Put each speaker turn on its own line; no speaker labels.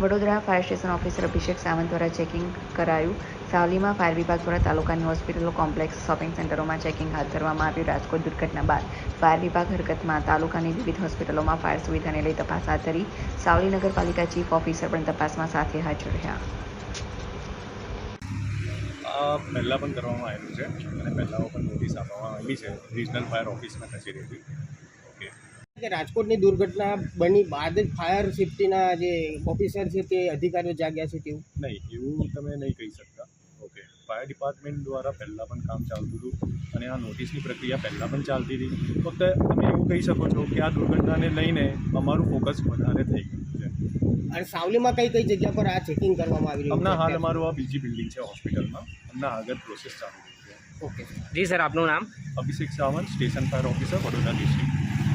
Vadodara fire station officer Abhishek Sawant દ્વારા checking કરાયું. સાવલીમાં fire વિભાગ દ્વારા તાલુકાની હોસ્પિટલો કોમ્પ્લેક્સ શોપિંગ સેન્ટરોમાં ચેકિંગ હાથ ધરવામાં આવ્યું રાજકોટ દુર્ઘટના બાદ ફાયર વિભાગ હરકતમાં તાલુકાની વિવિધ હોસ્પિટલોમાં ફાયર સુવિધાને લઈ તપાસ હાથ ધરી સાવલી નગરપાલિકા ચીફ ઓફિસર પણ તપાસમાં સાથે હાજર રહ્યા.
પહેલાં પણ કરવામાં આવેલું છે અને પહેલાં પણ નોટિસ આપવામાં આવી છે. રિજનલ ફાયર ઓફિસમાં કચેરીથી
રાજકોટની દુર્ઘટના બની બાદ જ ફાયર સેફ્ટીના જે ઓફિસર છે તે અધિકારીઓ જાગ્યા છે તેવું?
નહીં એવું તમે નહીં કહી શકતા. ઓકે ફાયર ડિપાર્ટમેન્ટ દ્વારા પહેલાં પણ કામ ચાલતું હતું અને આ નોટિસની પ્રક્રિયા પહેલાં પણ ચાલતી હતી. ફક્ત તમે એવું કહી શકો છો કે આ દુર્ઘટનાને લઈને અમારું ફોકસ વધારે થઈ ગયું છે.
અને સાવલીમાં કઈ કઈ જગ્યા પર આ ચેકિંગ કરવામાં આવી રહ્યું
હમણાં હાલ અમારું આ બીજી બિલ્ડિંગ છે હોસ્પિટલમાં. હમણાં આગળ પ્રોસેસ ચાલુ છે.
ઓકે.
જી સર આપનું નામ?
Abhishek Sawant station fire officer Vadodara district